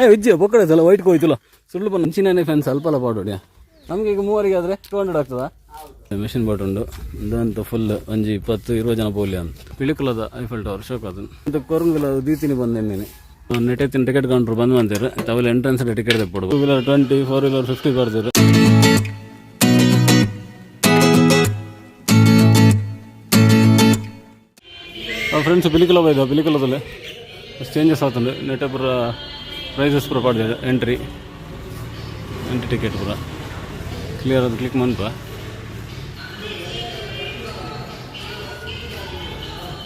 ಏ ವಿಜ್ಜಿ ಬೊಕ್ಕಡೈತಲ್ಲ ವೈಟ್ ಹೋಯ್ತಲ್ಲ. ಸುಳ್ಳು ಬಂದು ಮುಂಚಿನೇ ಫ್ಯಾನ್ ಸ್ವಲ್ಪ ಅಲ್ಲ ಪಾಡೋಡಿ ನಮಗೆ ಈಗ ಮೂವರಿಗೆ ಆದರೆ ಟೂ ಹಂಡ್ರೆಡ್ ಆಗ್ತದ? ಮೆಷಿನ್ ಬೋಟ್ ಉಂಡು. ಇದಂತೂ ಫುಲ್ ಒಂಜಿ ಇಪ್ಪತ್ತು ಇರುವ ಜನ ಪೋಲಿ ಅಂತ. ಪಿಳಿಕುಲದ ಐಫಲ್ ಟವರ್ ಶೋಕ್ ಅದು ಅಂತ ಕೊರಂಗುಲ ದೀತಿನಿ ಬಂದೇನೆ ನೆಟ್ಟಿನ ಟಿಕೆಟ್ ಕೌಂಟ್ರು ಬಂದ್ ಬಂದಿರು ತವಲ್ entrance ticket ತೆಪ್ಪಡು two wheeler twenty four wheeler fifty ಕೊಡ್ತಿರು friends Pilikula ಬೈದ ಪಿಲಿಕುಲದಲ್ಲಿ ಚೇಂಜಸ್ ಆಗ್ತದೆ ನೆಟ್ ಪೂರ ಪ್ರೈಸಸ್ ಪೂರ ಪಡ್ದಿದೆ ಎಂಟ್ರಿ ಎಂಟ್ರಿ ಟಿಕೆಟ್ ಪೂರ ಕ್ಲಿಯರ್ ಅದು ಕ್ಲಿಕ್ ಮನ್ಪ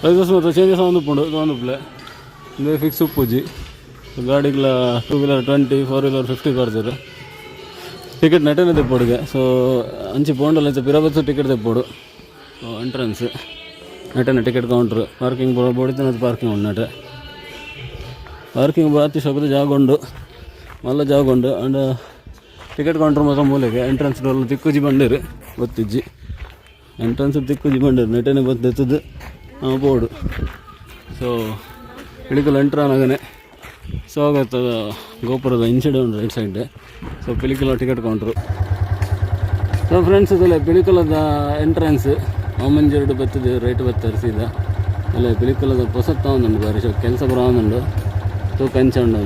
ಪ್ರೈಸಸ್ ಮಾತ್ರ ಚೇಂಜಸ್ ಒಂದು ಪುಂಡು ಒಂದು ಪ್ಲೇ ಫಿಕ್ಸ್ ಉಪ್ಪುಜಿ ಗಾಡಿಗಳ two wheeler twenty four wheeler fifty ಕೊಡ್ತಾರೆ ಟಿಕೆಟ್ ನೆಟ್ಟನೆ ತೆಪ್ಪೋಡಿಗೆ ಸೊ ಅಂಚಿ ಪೋಂಡಲ್ಲ ಪಿರಬತ್ತು ಟಿಕೆಟ್ ತೆಪ್ಪೋಡು ಎಂಟ್ರೆನ್ಸ್ ನೆಟ್ಟನೆ ಟಿಕೆಟ್ ಕೌಂಟ್ರ್ ಪಾರ್ಕಿಂಗ್ ಬೋಡಿತನ ಪಾರ್ಕಿಂಗ್ ಉಂಡು ನೆಟ್ಟೆ ಪಾರ್ಕಿಂಗ್ ಬಾತಿ ಸ್ವಲ್ಪ ಜಾಗ ಉಂಡು. ಮಲ್ಲ ಜಾಗ ಉಂಡು. ಅಂಡ್ ಟಿಕೆಟ್ ಕೌಂಟ್ರ್ ಮಾತ್ರ ಮೂಲೆಗೆ. ಎಂಟ್ರೆನ್ಸ್ ಡೋರ್ ತಿಕ್ಕುಜಿ ಬಂಡೇರಿ ಗೊತ್ತಿಜ್ಜಿ. ಎಂಟ್ರೆನ್ಸ್ ತಿಕ್ಕುಜಿ ಬಂಡೇರಿ ನೆಟ್ಟನೆ ಬಂದು ಎತ್ತದು ಬೋರ್ಡು. ಸೊ ಪಿಳಿಕಲ್ ಎಂಟ್ರ್ ಆನಾಗನೆ ಸ್ವಾಗತ ಗೋಪುರದ ಇನ್ಸೈಡ್ ಉಂಟು right side so Pilikula ticket counter so friends ಇದಲ್ಲ ಪಿಲಿಕಲದ ಎಂಟ್ರೆನ್ಸ್ ಮಾಮಂಜೆರಡು ಬತ್ತದೆ ರೈಟ್ ಬತ್ತರಿಸಿದ. ಸೀದಾ ಅಲ್ಲ ಪಿಲಿಕಲದ ಹೊಸತ್ತ ಒಂದುಂಡು ಬಾರಿ ಸೊ ಕೆಲಸ ಬರೋ ಒಂದುಂಡು ತೂಕ ಹೆಂಚ ಉಂಡು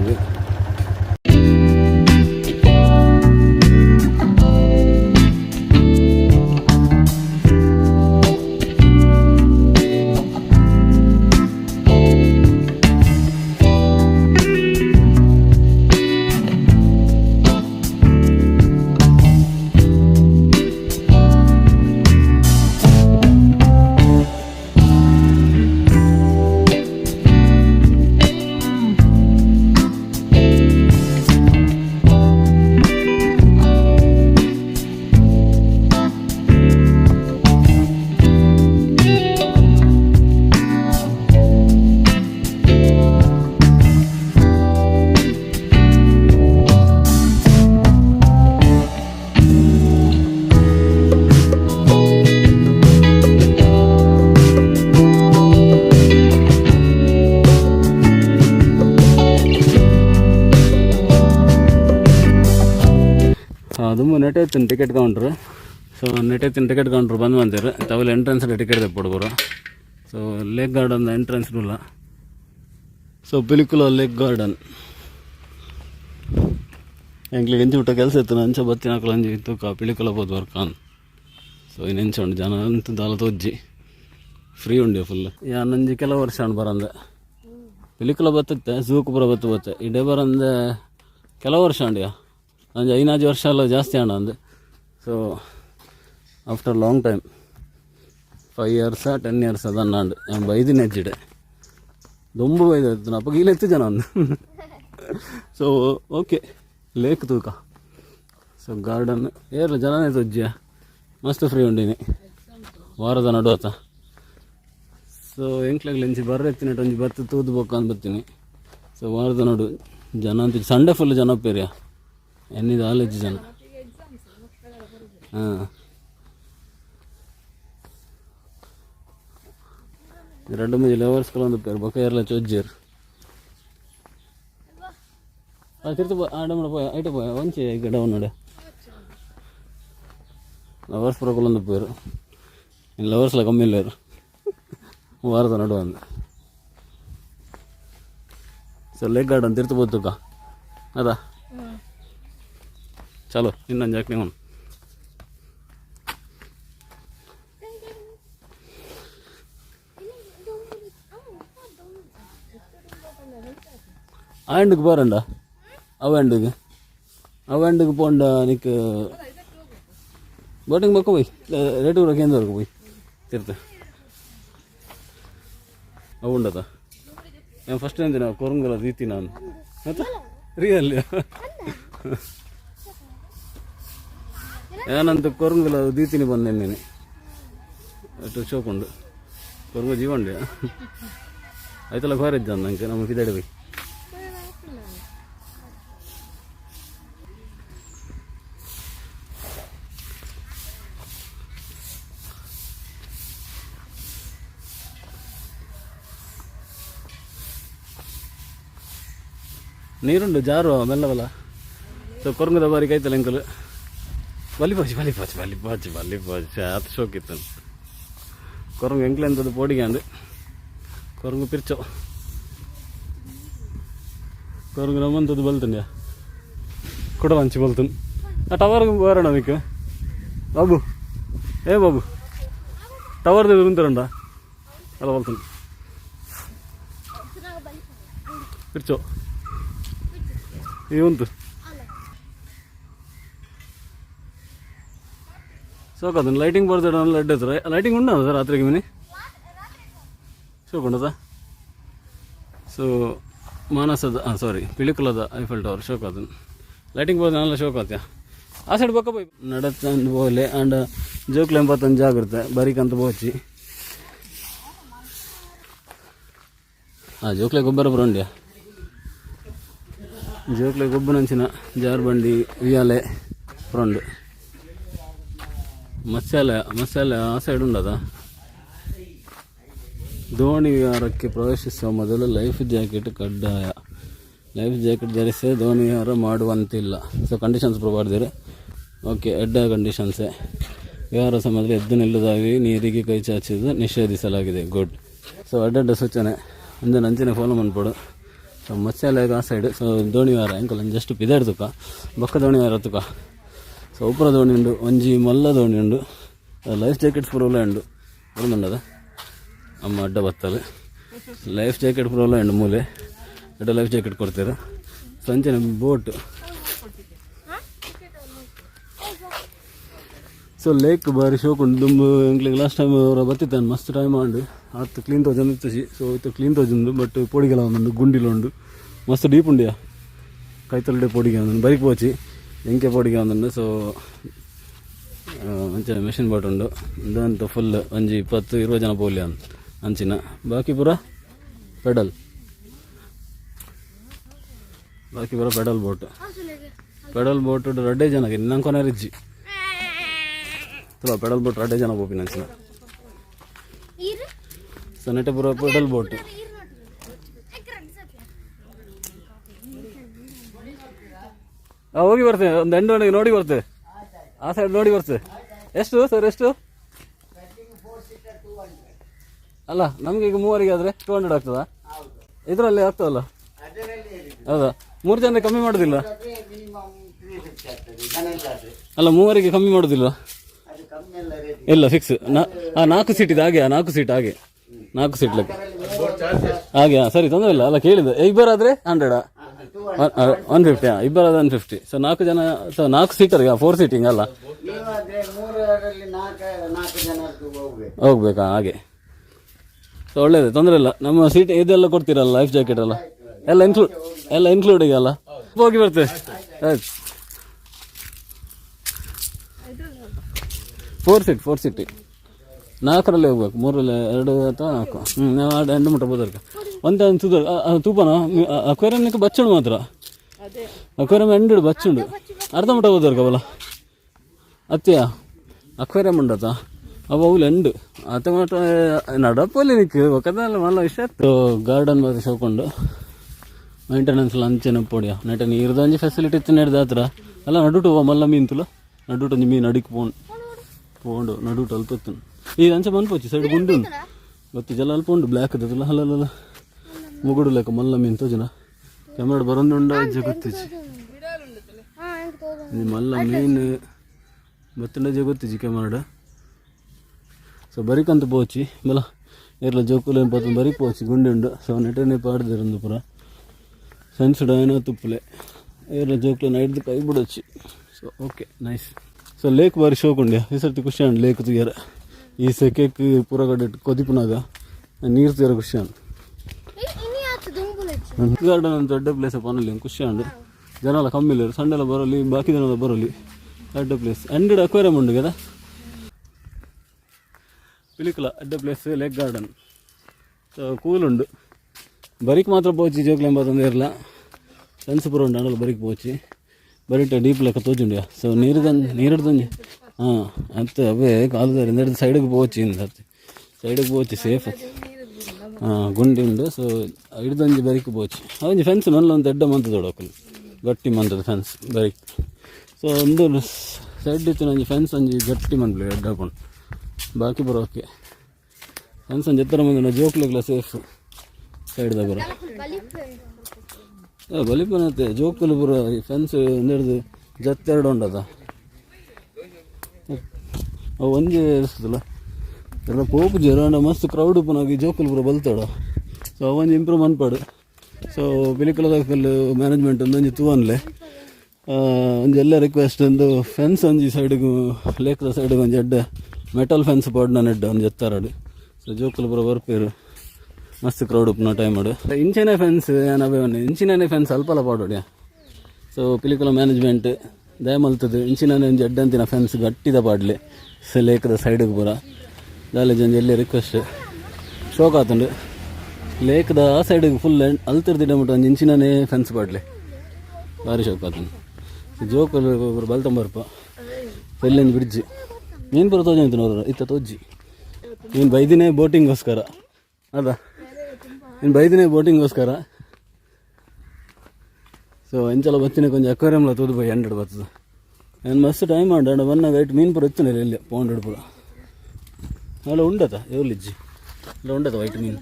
ನೆಟ್ ಐತಿನ ಟಿಕೆಟ್ ಕೌಂಟ್ರು ಸೊ ನೆಟ್ ಐತಿನ ಟಿಕೆಟ್ ಕೌಂಟ್ರು ಬಂದು ಬಂದಿರು ತಾವೆಲ್ಲ ಎಂಟ್ರೆನ್ಸ್ ಟಿಕೆಟ್ ಪಡ್ಕೊರು ಸೊ ಲೇಕ್ ಗಾರ್ಡನ್ ಎಂಟ್ರೆನ್ಸ್ ಇಲ್ಲ. ಸೊ ಪಿಲಿಕುಲ ಲೇಕ್ ಗಾರ್ಡನ್ ಎಂಕ್ಲಿಗೆ ಎಂಚು ಊಟ ಕೆಲಸ ಇತ್ತು. ಅಂಚ ಬತ್ತಿನ ಹಾಕಲು ಅಂಜಿ ತೂಕ ಪಿಲಿಕುಲ ಬೋದು ವರ್ಕಾನ್ ಸೊ ಇನ್ನು ಎಂಚ ಉಂಡು ಜನ ಅಂತೂ ದಾಲ ತೋಜ್ಜಿ. ಫ್ರೀ ಉಂಡೆ ಫುಲ್ ಯಾ ನಂಜಿ ಕೆಲವು ವರ್ಷ ಉಂಡು ಬರಂದೆ. ಪಿಲಿಕುಲ ಬತ್ತತ್ತೆ ಝೂಕ್ ಬರ ಬತ್ತು ಬತ್ತೆ. ಇಡೇ ಬರಂದೆ ಕೆಲವು ವರ್ಷ ಉಂಡ್ಯಾ ಅಂಜ ಐನಾಜು ವರ್ಷ ಎಲ್ಲ ಜಾಸ್ತಿ ಹಣ ಅಂದೆ so after long time five years ten years ಅದನ್ನಾಂಡು ನಾನು ಬೈದಿನ ಹೆಜ್ಜಿಡೆ ದೊಂಬು ಬೈದಾಯ್ತು ಅಪ್ಪ, ಇಲ್ಲಿ ಎತ್ತಿದ್ದೆ ಅಂದು ಸೊ ಓಕೆ ಲೇಕ್ ತೂಕ. ಸೊ ಗಾರ್ಡನ್ ಏರ್ಲ ಜನನೇ ತೊಜ್ಜಿಯ ಮಸ್ತ್ ಫ್ರೀ ಉಂಡಿನಿ. ವಾರದ ನಡುವತ್ತ ಸೊ ಎಂಕ್ಲಾಗ್ಲಿ ಎಂಚಿ ಬರ್ರೆತ್ತಿನ ಒಂಜಿ ಬತ್ತು ತೂದು ಬೋಕ ಬರ್ತೀನಿ ಸೊ ವಾರದ ನಡು ಜನ ಅಂತ ಸಂಡೇ ಫುಲ್ ಜನ ఎన్నిది ఆలోచించాను రెండు మంది లెవర్స్ కూడా ఉంది పేరు బొక్కయ్యలో చూచారు తిరుతు ఆడమ్మ పోయా అయితే పోయా మంచి ఇక్కడ ఉన్నాడు. లవర్స్ ప్రొకలు ఉంది పేరు. లవర్స్లో కమ్మి లేరు వారత నడువు అంది. సో లేక్ గార్డెన్ తిరుతు అదా. ચાલો ઇન્ના જાક ને હું ஆண்டுக்கு போகிறேன்டா அவாண்டுக்கு அவாண்டுக்கு போண்டா நிற்கு போட்டிங் பக்கம் போய். ரேட்டு கூட கேந்து வரைக்கும் போய். திருத்த. அவுண்டதா நான் ஃபஸ்ட் ಏನು ಕೊರಂಗಲ ರೀತಿ ನಾನು ಮತ್ತೆ ರಿಯಲ್ ಏನಂತ ಕೊರಂಗಲ ದೀತಿನಿ ಬಂದೆ ನೀನು. ಅಷ್ಟು ಶೋಕೊಂಡು ಕೊರಂಗ ಜೀವಂಡೆ ಆಯ್ತಲ್ಲ ಘೋರಿದ್ದ ನಂಗೆ ನಮಗೆ ಕಿದಾಡಿ ಬೈ. ನೀರುಂಡು ಜಾರು ಮೆಲ್ಲವಲ್ಲ ಸೊ, ಕೊರಂಗದ ಬಾರಿ ಕೈತಲ್ಲ ಎಂಕಲು വലിപ്പോച്ച് വലിപ്പോച്ച് വലിപ്പോച്ച് വലിപ്പോച്ച് അത് ഷോക്കിത്താണ് കുരങ്ങ് എങ്കിലെന്തത് പൊടിക്കാണ്ട് കുരങ്ങ് പിരിച്ചോ കുരങ്ങ് നമ്മന്തത് ബലത്തിൻ്റെ കൂടെ വഞ്ചി ബലത്തും ആ ടവർ വേറെണോ നിൽക്ക് ബാബു ഏ ബാബു ടവർ ഇരുന്നിട്ടുണ്ടോ അല്ല ബലത്തുണ്ട് പിരിച്ചോ ഈ ഉണ്ട് ಸೋಕದನ್ನು ಲೈಟಿಂಗ್ ಬರ್ತಾ ಲೈಟ್ ಹತ್ರ ಲೈಟಿಂಗ್ ಉಂಟು ಸರ್ ರಾತ್ರಿಗೆ ಮಿನಿ? ಶೋಕುಂಡದ ಸೊ ಮಾನಸದ ಹಾಂ ಸಾರಿ ಪಿಳಿಕುಲದ ಐಫಲ್ ಟವರ್ ಶೋಕಾದನ್ ಲೈಟಿಂಗ್ ಬರ್ತಾನೆ ಅಲ್ಲ ಶೋಕಾತ್ಯ ಆ ಸೈಡ್ ಬಕ್ಕ ಬೈ. ನಡತ್ತಂದು ಹೋಗಲಿ ಆ್ಯಂಡ್ ಜೋಕ್ಲ ಎಂಬತ್ತೊಂದು ಜಾಗಿರುತ್ತೆ ಬರೀಕಂತ ಬೋಚಿ. ಹಾಂ ಜೋಕ್ಲೆ ಗೊಬ್ಬರ ಬರೋಂಡ್ಯಾ ಜೋಕ್ಲೆ ಗೊಬ್ಬರ ಜಾರ್ ಜಾರ್ಬಂಡಿ ಉಯ್ಯಾಲೆ ಫ್ರೊಂಡು ಮಸಾಲೆ ಮಸಾಲೆ ಆ ಸೈಡ್ ಉಂಡದ ದೋಣಿ ವಿಹಾರಕ್ಕೆ ಪ್ರವೇಶಿಸುವ ಮೊದಲು ಲೈಫ್ ಜಾಕೆಟ್ ಕಡ್ಡಾಯ. ಲೈಫ್ ಜಾಕೆಟ್ ಧರಿಸಿ ದೋಣಿ ವಿಹಾರ ಮಾಡುವಂತಿಲ್ಲ. ಸೊ ಕಂಡೀಷನ್ಸ್ ಪ್ರೊವೈಡ್ ಇದೆ ಓಕೆ ಎಡ್ಡ ಕಂಡೀಷನ್ಸೇ ವಿಹಾರ ಸಮಯದಲ್ಲಿ ಎದ್ದು ನಿಲ್ಲದಾಗಿ ನೀರಿಗೆ ಕೈ ಚಾಚಿದ್ದು ನಿಷೇಧಿಸಲಾಗಿದೆ. ಗುಡ್ ಸೊ ಅಡ್ಡಡ್ಡ ಸೂಚನೆ. ಅಂದರೆ ನಂಚಿನ ಫಾಲೋ ಮಾಡ್ಬಿಡು ಸೊ ಮತ್ಸ್ಯಾಲಯಕ್ಕೆ ಆ ಸೈಡ್ ಸೊ ದೋಣಿವಾರ ಹೆಂಗಲ್ಲ ಜಸ್ಟ್ ಪಿದಾಡ್ತುಕ ಬೊಕ್ಕ ದೋಣಿವಾರ ತುಕ. സൂപ്പർ തോണിയുണ്ട് വഞ്ചി മല്ല തോണിയുണ്ട് ಲೈಫ್ ജാക്കറ്റ് പ്രോബ്ലം ಉಂಡು. ഓർമ്മയുണ്ടത് ಅಮ್ಮ ಅಡ್ಡ ಬತ್ತಲು ಲೈಫ್ ಜಾಕೆಟ್ ಪ್ರೋಬ್ಲಮ್ ಉಂಡು ಮೂಲೆ. ಅಡ್ಡ ಲೈಫ್ ಜಾಕೆಟ್ ಕೊಡ್ತೀರ. ಸಂಜೆ ನಮ್ಮ ಬೋಟ್ ಸೊ ಲೇಕ್ ಬಾರಿ ಶೋಕ್ ಉಂಡು ದುಂಬು ಎಂಕ್ಲಿಗೆ ಲಾಸ್ಟ್ ಟೈಮ್ ಅವರ ಬತ್ತಿತ್ತಾನೆ ಮಸ್ತ್ ಟೈಮ್ ಆಂಡು. ಆತ ಕ್ಲೀನ್ ತೋಜಂದು ಸೊ ಇತ್ತು ಕ್ಲೀನ್ ತೋಜಂದು ಬಟ್ ಪೋಡಿಗೆಲ್ಲ ಒಂದುಂಡು ಗುಂಡಿಲು ಉಂಡು ಮಸ್ತ್ ಡೀಪ್ ಉಂಡಿಯಾ? ಕೈತಲ್ಲಡೆ ಪೊಡಿಗೆ ಒಂದು ಬರಿಕ್ ಪೋಚಿ. ಎಂಕೆ ಪೊಡಿಗೆ ಒಂದುಂಡು ಸೊ ಮಂಚ ಮೆಷಿನ್ ಬೋಟ್ ಉಂಡು ಇದಂತ ಫುಲ್ ಒಂಜಿ ಇಪ್ಪತ್ತು ಇರುವತ್ತು ಜನ ಪೋಲಿ ಅಂತ ಅಂಚಿನ ಬಾಕಿ ಪೂರ ಪೆಡಲ್ ಬಾಕಿ ಪೂರ ಪೆಡಲ್ ಬೋಟ್ ಪೆಡಲ್ ಬೋಟ್ ರಡ್ಡೇ ಜನ ನಂಗೆ ಕೊನೆ ರಿಜ್ಜಿ ತುಲ ಪೆಡಲ್ ಬೋಟ್ ರಡ್ಡೇ ಜನ ಪೋಪಿನ ಅಂಚಿನ ಸೊ ನೆಟ್ಟೆ ಪೂರ ಪೆಡಲ್ ಬೋಟ್ ಹೋಗಿ ಬರ್ತೇನೆ ಒಂದು ಎಂಟು ನೋಡಿ ಬರ್ತೇವೆ ಆ ಸೈಡ್ ನೋಡಿ ಬರ್ತೇವೆ ಎಷ್ಟು ಸರ್ ಎಷ್ಟು? ಅಲ್ಲ ನಮ್ಗೆ ಈಗ ಮೂವರಿಗೆ ಆದರೆ ಟೂ ಹಂಡ್ರೆಡ್ ಆಗ್ತದಾ? ಇದರಲ್ಲಿ ಆಗ್ತದಲ್ಲ? ಹೌದಾ? ಮೂರು ಜನ ಕಮ್ಮಿ ಮಾಡೋದಿಲ್ಲ? ಅಲ್ಲ ಮೂವರಿಗೆ ಕಮ್ಮಿ ಮಾಡೋದಿಲ್ಲ? ಇಲ್ಲ ಫಿಕ್ಸ್ ಆ ನಾಲ್ಕು ಸೀಟ್ ಇದು ಹಾಗೆ ನಾಲ್ಕು ಸೀಟ್ ಹಾಗೆ. ನಾಲ್ಕು ಸೀಟ್ ಲೆಕ್ಕ. ಹಾಗೆ ಹಾ, ಸರಿ ತೊಂದರೆ ಇಲ್ಲ. ಅಲ್ಲ ಕೇಳಿದೆ. ಇಬ್ಬರಾದ್ರೆ ಹಂಡ್ರೆಡಾ ಒನ್ ಫಿಫ್ಟಿ ಹಾಂ ಇಬ್ಬರಾದ್ರೆ ಒನ್ ಫಿಫ್ಟಿ ಸೊ ನಾಲ್ಕು ಜನ ಸೊ ನಾಲ್ಕು ಸೀಟರ್ಗೆ ಫೋರ್ ಸೀಟಿಂಗ್ ಅಲ್ಲ ಮೂರರಲ್ಲಿ ನಾಲ್ಕು ನಾಲ್ಕು ಹೋಗ್ಬೇಕು ಹೋಗ್ಬೇಕಾ? ಹಾಗೆ. ಸೊ ಒಳ್ಳೇದು, ತೊಂದರೆ ಇಲ್ಲ. ನಮ್ಮ ಸೀಟ್ ಇದೆಲ್ಲ ಕೊಡ್ತೀರಲ್ಲ ಲೈಫ್ ಜಾಕೆಟ್ ಎಲ್ಲ? ಎಲ್ಲ ಇನ್ಕ್ಲೂಡ್ ಎಲ್ಲ ಇನ್ಕ್ಲೂಡಿಂಗ್ ಅಲ್ಲ? ಹೋಗಿ ಬರ್ತೇವೆ. ಆಯ್ತು. ಫೋರ್ ಸೀಟ್ ಫೋರ್ ಸೀಟ್ ನಾಲ್ಕರಲ್ಲಿ ಹೋಗ್ಬೇಕು ಮೂರಲ್ಲಿ ಎರಡು ಅಥವಾ ನಾಲ್ಕು. ಹ್ಞೂ ನಾವು ಎರಡು ಎಂಟು ಮುಟ್ಟ ಬೋದರ್ಕ ಒಂದು ಅನ್ಸುದು ತೂಪನ? ಅಕ್ವೇರಿಯಮ್ನಿಗೆ ಬಚ್ಚುಂಡು ಮಾತ್ರ. ಅಕ್ವೇರಿಯಮ್ ಎಂಡು ಬಚ್ಚುಂಡು. ಅರ್ಧ ಮುಟ್ಟ ಬೋದರ್ಕ ಬಲ. ಅತ್ತೆಯ? ಅಕ್ವೇರಿಯಮ್ ಉಂಡತ ಅವ ಅವ್ಲು ಎಂಡು. ಅತ್ತ ಮಾತ್ರ ನಡಪಲ್ಲಿ ನಿಕ್ಕು. ಒಕ್ಕದಲ್ಲ ಮಲ್ಲ ಇಷ್ಟ ಗಾರ್ಡನ್ ಬಗ್ಗೆ ಶೋಕೊಂಡು. ಮೇಂಟೆನೆನ್ಸ್ ಅಂಚನೆ ಪೊಡಿಯ ನೆಟ ನೀರ್ದು ಒಂಜಿ ಫೆಸಿಲಿಟಿ ಇತ್ತು ನಡೆದ ಹತ್ರ ಅಲ್ಲ ನಡುಟು ಮಲ್ಲ ಮೀನ್ತುಲ ನಡುಟು ಮೀನು ಅಡಿಕೆ ಪೋಂಡು ಪೋಂಡು ನಡುಟು ಅಲ್ಪ ಎತ್ತು ಈ ಅಂಚೆ ಬಂದ್ಪೋಚಿ ಸೈಡ್ ಗುಂಡು ಉಂಡು. ಗೊತ್ತು ಜಲ ಅಲ್ಪ ಉಂಡು ಬ್ಲ್ಯಾಕ್ ಅದಲ್ಲ ಹಲಲ್ಲ ಮುಗುಡು ಲೆಕ್ಕ ಮಲ್ಲ ಮೀನು ತೋಜನ ಕೆಮ್ಮಡು ಬರೋಂದುಂಡ ಅಜ್ಜ ಗೊತ್ತಿಜ್ಜಿ ಈ ಮಲ್ಲ ಮೀನು ಬತ್ತಂಡ ಅಜ್ಜ ಗೊತ್ತಿಜ್ಜಿ ಕೆಮ್ಮಡು ಸೊ ಬರಿಕಂತ ಪೋಚಿ ಬಲ ಇರ್ಲ ಜೋಕುಲು ಎಂಪತ್ತು ಬರಿ ಪೋಚಿ ಗುಂಡಿ ಉಂಡು ಸೊ ನೆಟನೆ ಪಾಡ್ದಿರಂದು ಪುರ ಸೆನ್ಸ್ಡ್ ಏನೋ ತುಪ್ಪಲೆ ಇರ್ಲ ಜೋಕುಲು ನೈಡ್ದು ಕೈ ಬಿಡೋಚಿ so okay nice so lake ಬಾರಿ ಶೋಕ್ ಉಂಡ್ಯ ಈ ಸರ್ತಿ ಖುಷಿ ಉಂಡು ಲೇಕ್ ತುಗ್ಯಾರ ಈ ಸೆಕೆಕ್ ಪೂರ ಕಡೆ ಕೊದಿಪುನಾಗ ನೀರು ತೀರ ಖುಷಿ ಅಂದ ಗಾರ್ಡನ್ ಅಂತ ದೊಡ್ಡ ಪ್ಲೇಸ್ ಪನಲ್ಲಿ ಖುಷಿ ಅಂದ್ರೆ ಜನ ಎಲ್ಲ ಕಮ್ಮಿ ಇಲ್ಲ ಸಂಡೆ ಎಲ್ಲ ಬರಲಿ ಬಾಕಿ ಜನ ಬರಲಿ ದೊಡ್ಡ ಪ್ಲೇಸ್ ಹಂಡ್ರೆಡ್ ಅಕ್ವೇರಿಯಂ ಉಂಡು ಕದ ಪಿಲಿಕುಲ ಅಡ್ಡ ಪ್ಲೇಸ್ ಲೇಕ್ ಗಾರ್ಡನ್ ಕೂಲ್ ಉಂಡು ಬರಿಕ್ ಮಾತ್ರ ಪೋಚಿ ಜೋಕ್ಲೆಂಬತ್ತೊಂದು ಇರಲ್ಲ ಸೆನ್ಸ್ ಪೂರ ಉಂಡು ಅಂಡಲ್ಲ ಬರಿಕ್ ಪೋಚಿ. ಬರಿಟ್ಟ ಡೀಪ್ ಲೆಕ್ಕ ತೋಜುಂಡ್ಯಾ ಸೊ ನೀರಿದಂಜೆ ನೀರಿಡ್ದಂಜೆ ಹಾಂ ಅಂತ ಅವೇ ಕಾಲದಲ್ಲಿ ನಡೆದು ಸೈಡಿಗೆ ಬೋಚಿ ಇಂದತ್ತೆ ಸೈಡಿಗೆ ಪೋಚಿ ಸೇಫ್ ಹಾಂ, ಗುಂಡಿ ಉಂಡು ಸೊ ಹಿಡ್ದಂಜಿ ಬರಿಕು ಬೋಚಿ ಅದೊಂದು ಫೆನ್ಸ್ ಮಲ್ಲ ಒಂದು ದೊಡ್ಡ ಮಂತದ ಹೊಡೋಕಲ್ಲ ಗಟ್ಟಿ ಮಂತದ ಫೆನ್ಸ್ ಬರಿಕ್. ಸೊ ಒಂದು ಸೈಡ್ ಇತ್ತು ನಂಜಿ ಫೆನ್ಸ್ ಒಂಜಿ ಗಟ್ಟಿ ಮಂದ್ಲಿ ಎಡ್ಡ ಹಾಕೊಂಡು. ಬಾಕಿ ಬರೋಕೆ ಫೆನ್ಸ್ ಒಂದು ಎತ್ತರ ಮಂದಿನ ಜೋಕ್ಲಿಗ್ಲ ಸೇಫ್ ಸೈಡ್ದಾಗ ಬರೋ. ಬಲಿಪನತ್ತೆ ಜೋಕಲು ಬರೋ ಫೆನ್ಸ್ ನಡೆದು ಜತ್ತೆರಡು ಉಂಡದ. ಅವು ಒಂಜಿ ಇರ್ತದಲ್ಲ? ಎಲ್ಲ ಪೋಪು ಜರ ಮಸ್ತ್ ಕ್ರೌಡ್ ಪುನಾಗಿ ಜೋಕುಲು ಪೂರ ಬಲ್ತಾಡ ಸೊ ಅವೊಂದು ಇಂಪ್ರೂವ್ ಮನ್ಪಾಡು ಸೊ ಪಿಲಿಕಲದಲ್ಲಿ ಮ್ಯಾನೇಜ್ಮೆಂಟ್ ಒಂದೊಂಜಿ ತೂವನ್ಲೆ ಒಂದು ಎಲ್ಲ ರಿಕ್ವೆಸ್ಟ್ ಒಂದು ಫೆನ್ಸ್ ಒಂಜಿ ಸೈಡ್ಗು ಲೇಕ್ದ ಸೈಡ್ಗೆ ಒಂದು ಎಡ್ಡೆ ಮೆಟಲ್ ಫೆನ್ಸ್ ಪಾಡ್ನ ಎಡ್ಡೆ ಒಂದು ಎತ್ತಾರಾಡು ಸೊ ಜೋಕುಲು ಪೂರ ಬರ್ಪೇರು ಮಸ್ತ್ ಕ್ರೌಡ್ ಉಪ್ನ ಟೈಮ್ ಮಾಡು ಇಂಚಿನ ಫೆನ್ಸ್ ಏನವೇ ಇಂಚಿನೇ ಫೆನ್ಸ್ ಅಲ್ಪಲ ಪಾಡೋಡ್ಯಾ ಸೊ ಪಿಲಿಕುಲ ಮ್ಯಾನೇಜ್ಮೆಂಟ್ ದಯಮಲ್ತದ್ದು ಇಂಚಿನ ಒಂದು ಎಡ್ಡಂತಿನ ಫೆನ್ಸ್ ಗಟ್ಟಿದ ಪಾಡ್ಲಿ. ಸೊ ಲೇಕದ ಸೈಡಿಗೆ ಪೂರ ದಾಲೇಜ್ ಜನ ಎಲ್ಲಿ ರಿಕ್ವೆಸ್ಟ್ ಶೋಕ್ ಆತುಂಡು. ಲೇಕ್ದ ಆ ಸೈಡಿಗೆ ಫುಲ್ ಅಲ್ತಿರ್ದಿಡ ಮಟ್ಟ ಒಂದು ಇಂಚಿನೇ ಫೆನ್ಸ್ ಬಾಡ್ಲಿ ಭಾರಿ ಶೋಕ್ ಆತುಂಡು. ಜೋಕುಲು ಬಲ್ತಂಬರ್ಪ ಪೆಲ್ಲೊಂದು ಬ್ರಿಡ್ಜ್ ಏನು ಬರೋ ತೋಜಿ ಅಂತ ನೋಡ್ರ ಇತ್ತ ತೋಜಿ ನೀನು ಬೈದಿನೇ ಬೋಟಿಂಗ್ಗೋಸ್ಕರ. ಅದ. ನೀನು ಬೈದಿನೇ ಬೋಟಿಂಗ್ಗೋಸ್ಕರ. ಸೊ ಎಂಚಲ ಬತ್ತಿನ ಕೊಂಚ ಅಕ್ವೇರಿಯಂಲ ತೂದು ಬೈ ಹಂಡ್ರೆಡ್ ಬರ್ತದೆ ನಾನು ಮಸ್ತ್ ಟೈಮ್ ಮಾಡ ಬನ್ನ ವೈಟ್ ಮೀನು ಪುರ ಇತ್ತು ಇಲ್ಲೇ ಪೌಂಡ್ ಪೂರ. ಅಲ್ಲ ಉಂಡತ ಎವ್ಲಿಜ್ಜಿ ಅಲ್ಲ ಉಂಡತ ವೈಟ್ ಮೀನು?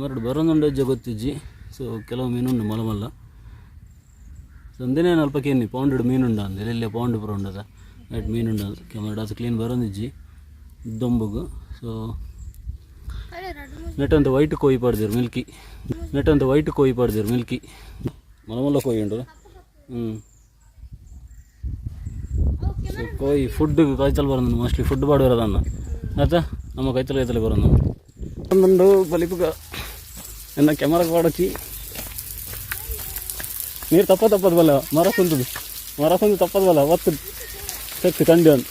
ಮರಡು ಬರೋದುಂಡಜ್ಜ ಗೊತ್ತಿಜ್ಜಿ. ಸೊ ಕೆಲವು ಮೀನುಂಡು ಮಲಮಲ್ಲ ಸಂದಿನೇ ಅಲ್ಪ ಕೇನಿ ಪೌಂಡ್ ಮೀನುಂಡ ಅಂದ. ಇಲ್ಲಿ ಪೌಂಡ್ ಪುರ ಉಂಡದ ವೈಟ್ ಮೀನುಂಡ ಕೆಮರಡ ಅದು. ಕ್ಲೀನ್ ಬರೋದಿಜ್ಜಿ ದೊಂಬುಗು. ಸೊ ನೆಟ್ಟಂತ ವೈಟ್ ಕೋಯಿ ಪಡ್ದಿರು ಮಿಲ್ಕಿ ನೆಟ್ಟಂತ ವೈಟ್ ಕೋಯಿ ಪಡ್ದಿರು ಮಿಲ್ಕಿ ಮಲಮಲ್ಲ ಕೋಯಿ ಉಂಡು ಸೊ ಕೋಯಿ ಫುಡ್ ಕಾಯ್ತಲ್ ಬರೋದು ಮೋಸ್ಟ್ಲಿ ಫುಡ್ ಪಾಡಿರೋದನ್ನ ಆತ ನಮ್ಮ ಕೈತಲ್ ಕೈತಲೆ ಬರೋದು ಒಂದೊಂದು ಬಲಿಪುಗ. ಎನ್ನ ಕ್ಯಾಮರಾಗೆ ಪಾಡೋಕಿ ನೀರು ತಪ್ಪ ತಪ್ಪದ ಬಲ್ಲ, ಮರ ಕುಂತದು. ಮರ ಕುಂದು ತಪ್ಪದ ಬಲ್ಲ ಒತ್ತು ತೆಕ್ಕು ಕಂಡಿ ಒಂದು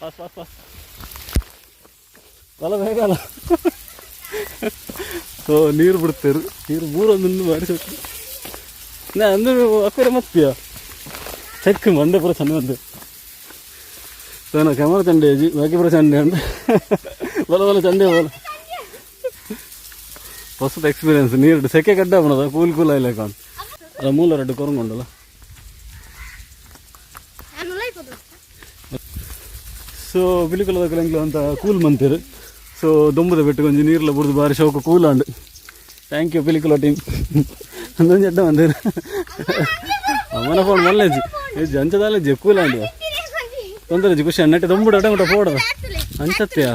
ಪಾಸ್ ಪಾಸ್ ಪಾಸ್. ಬಲ ಬೇಗ ಅಲ್ಲ. ಸೊ ನೀರು ಬಿಡ್ತಾರೆ. ನೀರು ಮೂರೊಂದು ಬಾರಿಸೋಕೆ ನಾ ಅಂದ್ರೆ ಅಕ್ಕರೆ ಮತ್ತೀಯ ಚೆಕ್ ಮಂಡೆ ಪುರ ಚೆಂದ ಬಂದು ಸೊ ನಾ ಕ್ಯಾಮರಾ ಚಂಡೆ ಅಜ್ಜಿ ಬಾಕಿ ಪುರ ಚಂಡೆ ಅಂತ ಬಲ ಬಲ ಚಂಡೆ ಬಲ ಹೊಸದ ಎಕ್ಸ್ಪೀರಿಯನ್ಸ್ ನೀರು ಸೆಕೆ ಕಡ್ಡ ಅವನದ ಕೂಲ್ ಕೂಲ್ ಆಯ್ಲ ಕಾಣ್ ಅದ ಮೂಲ ರೆಡ್ ಕೊರಂಗೊಂಡಲ್ಲ ಸೊ ಬಿಳಿಕಲದ ಕಲಂಗ್ಲ ಅಂತ ಕೂಲ್ ಮಂತೀರು ಸೊ ದೊಂಬದ ಬೆಟ್ಟು ಕೊಂಚ ನೀರ್ಲ ಬುಡ್ದು ಬಾರಿ ಶೌಕ cool and thank you Pilikula team ಅಂದೊಂದು ಎಡ್ಡ ಬಂದಿರು ಅಮ್ಮನ ಫೋನ್ ಮಲ್ಲೆಜ್ಜಿ ಎಜ್ಜಿ ಅಂಚದಾಲೆಜ್ಜಿ ಕೂಲ್ ಅಂಡ್ ತೊಂದರೆ ಜಿ ಖುಷಿ ನೆಟ್ಟೆ ದೊಂಬುಡು ಅಡಮಟ ಪೋಡದ ಅಂಚತ್ತೆಯ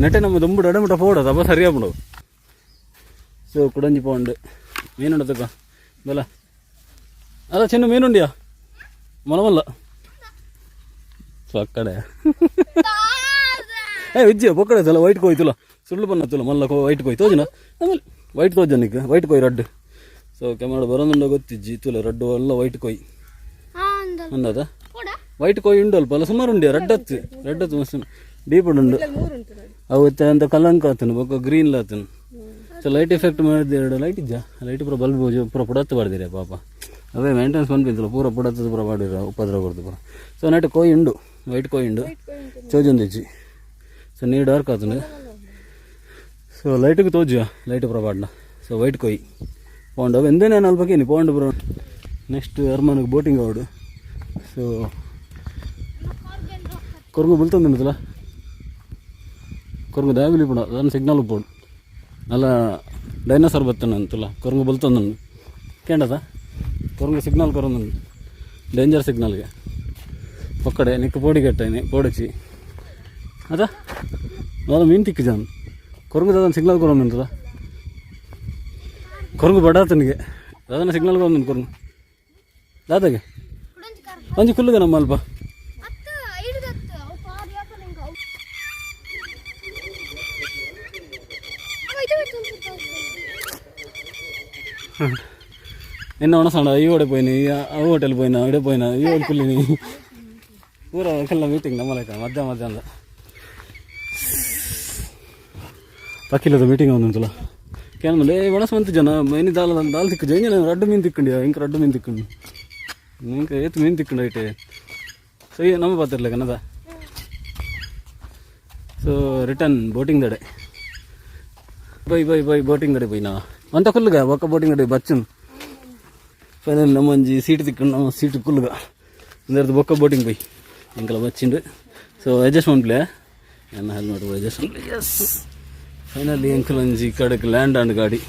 ನೆಟ್ಟೆ ನಮ್ಮ ದೊಂಬುಡು ಅಡಮಟ ಪೋಡದ ಅಪ್ಪ ಸರಿಯಾಗ್ಬಿಡು ಸೊ ಕುಡಂಜಿ ಪೌಂಡ್ ಮೀನುಂಡ ತಗ ಬಲ ಅಲ್ಲ ಚಿನ್ನ ಮೀನುಂಡಿಯಾ ಮಲಮಲ್ಲ ಸೊ ಆ ಕಡೆ ಏ ವಿಜ್ಜಿ ಪೊಕ್ಕಡೆ ಸಲ ವೈಟ್ ಕೋಯ್ ತುಲ ಸುಳ್ಳು ಬನ್ನ ತುಲ ಮಲ್ಲ ಕೋ ವೈಟ್ ಕೋಯ್ ತೋಜನ ಆಮೇಲೆ ವೈಟ್ ತೋಜ ಜನಕ್ಕೆ ವೈಟ್ ಕೋಯ್ ರಡ್ಡು ಸೊ ಕೆಮಾಡ ಬರೋದುಂಡ ಗೊತ್ತಿಜ್ಜಿ ತುಲ ರಡ್ಡು ಎಲ್ಲ ವೈಟ್ ಕೋಯ್ ಅಂದದ ವೈಟ್ ಕೋಯ್ ಉಂಡು ಅಲ್ಪ ಅಲ್ಲ ಸುಮಾರು ಉಂಡಿ ರೆಡ್ ಹತ್ತು. ರೆಡ್ ಹತ್ತು ಮಸ್ತ್ ಡೀಪ್ ಉಂಡು ಅವತ್ತೆ ಅಂತ ಕಲಂಕ ಆತನು ಬೊಕ್ಕ ಗ್ರೀನ್ ಆತನು. ಸೊ ಲೈಟ್ ಎಫೆಕ್ಟ್ ಮಾಡಿದ ಎರಡು ಲೈಟ್ ಇಜ್ಜ ಲೈಟ್ ಪೂರ ಬಲ್ಬ್ ಪೂರ ಪುಡತ್ತು ಬಾಡ್ದಿರ ಪಾಪ. ಅವೇ ಮೇಂಟೆನ್ಸ್ ಬಂದ್ಬಿಂತಲ್ಲ ಪೂರ ಪುಡತ್ತದ ಪೂರ ಮಾಡಿರ ಉಪದ್ರ ಕೊಡ್ತು ಪೂರ. ಸೊ ನೈಟ್ ಕೋಯ್ ಉಂಡು ವೈಟ್ ಕೋಯ್ ಉಂಡು. ಚೋಜೊಂದಿಜ್ಜಿ. ಸೊ ನೀರು ಡಾರ್ಕ್ ಆತನು. ಸೊ ಲೈಟ್ಗೆ ತೋಜ ಲೈಟ್ ಪೂರ ಪಾಡ್ನ ಸೊ ವೈಟ್ ಕೋಯ್ ಪೌಂಡ್ ಅವು ಎಂದೇನೇ ಅಲ್ಬೇಕೇನಿ ಪೌಂಡ್ ಪೂರ ನೆಕ್ಸ್ಟ್ ಅರ್ಮನಿಗೆ ಬೋಟಿಂಗ್ ಅವಡು ಸೊ ಕೊರ್ಗು ಬಲ್ತಂದಿನದಲ್ಲ ಕೊರ್ಗು ದಾವಿಲಿ ಪುಡ ಅದನ್ನು ಸಿಗ್ನಲ್ ಪೋಡು ಅಲ್ಲ ಡೈನೋಸರ್ ಬತ್ತಾನ ಅಂತಲ್ಲ ಕೊರಂಗು ಬಲ್ತಂದನು ಕೇಂಡದ ಕೊರಂಗು ಸಿಗ್ನಲ್ ಕೊರಂದು ಡೇಂಜರ್ ಸಿಗ್ನಲ್ಗೆ ಪಕ್ಕಡೆ ನಿಕ್ಕ ಪೋಡಿ ಕಟ್ಟೇನೆ ಪೋಡಿಚಿ ಅದ ಅದ ಮೀನು ತಿಕ್ಕಿ ಜಾನ್ ಕೊರಂಗು ಅದನ್ನು ಸಿಗ್ನಲ್ ಕೊರಂದು ಅಂತದ ಕೊರಂಗು ಬಡಾತನಿಗೆ ಅದನ್ನು ಸಿಗ್ನಲ್ ಕೊರಂದು ಕೊರಂಗು ದಾದಾಗೆ ಒಂಜಿ ಕುಲ್ಲುಗ ನಮ್ಮ ಅಲ್ಪ నిన్న ఉనసాడు ఈ ఓడే పోయినాయి ఆ హోటల్ పోయినా ఇడే పోయినా ఈ ఓడి పుల్లిని ఊర ఒకళ్ళ మీటింగ్ నమ్మలేక మధ్య మధ్యాహ్నం ಪಕ್ಕಿಲ್ಲದ ಮೀಟಿಂಗ್ ಒಂದಂತಲ್ಲ ಕೇಳಂದ್ರೆ ಏ ಒಣಸ ಮಂತ್ ಜನ ಮೀನು ದಾಲ ದಾಲ್ ತಿಕ್ಕಜು ಹಿಂಗೆ ನಾನು ರಡ್ಡು ಮೀನು ತಿಕ್ಕೊಂಡಿಯ ಹಿಂಗೆ ರಡ್ಡು ಮೀನು ತಿಕ್ಕೊಂಡು ಹಿಂಗೆ ಏತು ಮೀನು ತಿಕ್ಕೊಂಡು ಐಟೆ ಸೊ ಈ ನಮ್ಮ ಪಾತ್ರ ಕನ್ನದ ಸೊ ರಿಟರ್ನ್ ಬೋಟಿಂಗ್ ದಡೆ ಬೈ ಬೈ ಬೈ ಬೋಟಿಂಗ್ ದಡೆ ಬೈ ನಾ ಅಂತ ಕುಲ್ಲುಗ ಒಕ್ಕ ಬೋಟಿಂಗ್ ದಡೆ ಬಚ್ಚನ್ ಫೈನಲ್ ನಮ್ಮ ಅಂಜಿ ಸೀಟ್ ತಿಕ್ಕೊಂಡು ನಮ್ಮ ಸೀಟ್ ಕುಲ್ಲುಗ இந்த பக்கம் போட்டிங் போய் எங்களை வச்சுட்டு ஸோ அட்ஜஸ்ட்மெண்ட்டில் என்ன ஹெல்மெட் அட்ஜஸ்ட்மெண்ட் எஸ் ಎಂಕಲ್ ಒಂಜಿ ಕಡೆಗೆ ಲ್ಯಾಂಡ್ ಆಂಡ್ ಗಾಡಿ